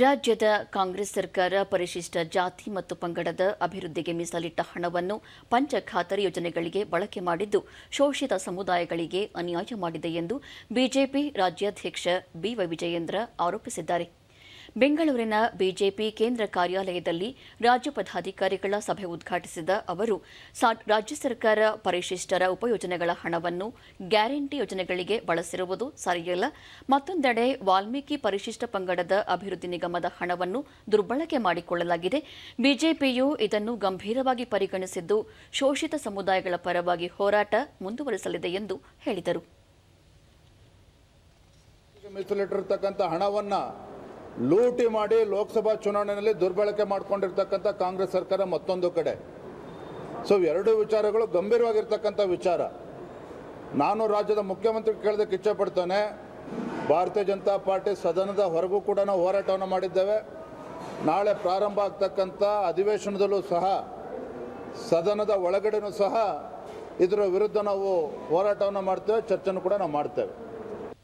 ರಾಜ್ಯದ ಕಾಂಗ್ರೆಸ್ ಸರ್ಕಾರ ಪರಿಶಿಷ್ಟ ಜಾತಿ ಮತ್ತು ಪಂಗಡದ ಅಭಿವೃದ್ಧಿಗೆ ಮೀಸಲಿಟ್ಟ ಹಣವನ್ನು ಪಂಚ ಖಾತರಿ ಯೋಜನೆಗಳಿಗೆ ಬಳಕೆ ಮಾಡಿದ್ದು ಶೋಷಿತ ಸಮುದಾಯಗಳಿಗೆ ಅನ್ಯಾಯ ಮಾಡಿದೆ ಎಂದು ಬಿಜೆಪಿ ರಾಜ್ಯಾಧ್ಯಕ್ಷ ಬಿವೈ ವಿಜಯೇಂದ್ರ ಆರೋಪಿಸಿದ್ದಾರೆ. ಬೆಂಗಳೂರಿನ ಬಿಜೆಪಿ ಕೇಂದ್ರ ಕಾರ್ಯಾಲಯದಲ್ಲಿ ರಾಜ್ಯ ಪದಾಧಿಕಾರಿಗಳ ಸಭೆ ಉದ್ಘಾಟಿಸಿದ ಅವರು ರಾಜ್ಯ ಸರ್ಕಾರ ಪರಿಶಿಷ್ಟರ ಉಪಯೋಜನೆಗಳ ಹಣವನ್ನು ಗ್ಯಾರಂಟಿ ಯೋಜನೆಗಳಿಗೆ ಬಳಸಿರುವುದು ಸರಿಯಲ್ಲ. ಮತ್ತೊಂದೆಡೆ ವಾಲ್ಮೀಕಿ ಪರಿಶಿಷ್ಟ ಪಂಗಡದ ಅಭಿವೃದ್ಧಿ ನಿಗಮದ ಹಣವನ್ನು ದುರ್ಬಳಕೆ ಮಾಡಿಕೊಳ್ಳಲಾಗಿದೆ. ಬಿಜೆಪಿಯು ಇದನ್ನು ಗಂಭೀರವಾಗಿ ಪರಿಗಣಿಸಿದ್ದು, ಶೋಷಿತ ಸಮುದಾಯಗಳ ಪರವಾಗಿ ಹೋರಾಟ ಮುಂದುವರಿಸಲಿದೆ ಎಂದು ಹೇಳಿದರು. ಹಣವನ್ನ ಲೂಟಿ ಮಾಡಿ ಲೋಕಸಭಾ ಚುನಾವಣೆಯಲ್ಲಿ ದುರ್ಬಳಕೆ ಮಾಡಿಕೊಂಡಿರ್ತಕ್ಕಂಥ ಕಾಂಗ್ರೆಸ್ ಸರ್ಕಾರ ಮತ್ತೊಂದು ಕಡೆ. ಸೊ ಎರಡು ವಿಚಾರಗಳು ಗಂಭೀರವಾಗಿರ್ತಕ್ಕಂಥ ವಿಚಾರ. ನಾನು ರಾಜ್ಯದ ಮುಖ್ಯಮಂತ್ರಿ ಕೇಳೋದಕ್ಕೆ ಇಚ್ಛೆ ಪಡ್ತೇನೆ. ಭಾರತೀಯ ಜನತಾ ಪಾರ್ಟಿ ಸದನದ ಹೊರಗೂ ಕೂಡ ನಾವು ಹೋರಾಟವನ್ನು ಮಾಡಿದ್ದೇವೆ. ನಾಳೆ ಪ್ರಾರಂಭ ಆಗ್ತಕ್ಕಂಥ ಅಧಿವೇಶನದಲ್ಲೂ ಸಹ, ಸದನದ ಒಳಗಡೆನೂ ಸಹ ಇದರ ವಿರುದ್ಧ ನಾವು ಹೋರಾಟವನ್ನು ಮಾಡ್ತೇವೆ, ಚರ್ಚೆನೂ ಕೂಡ ನಾವು ಮಾಡ್ತೇವೆ.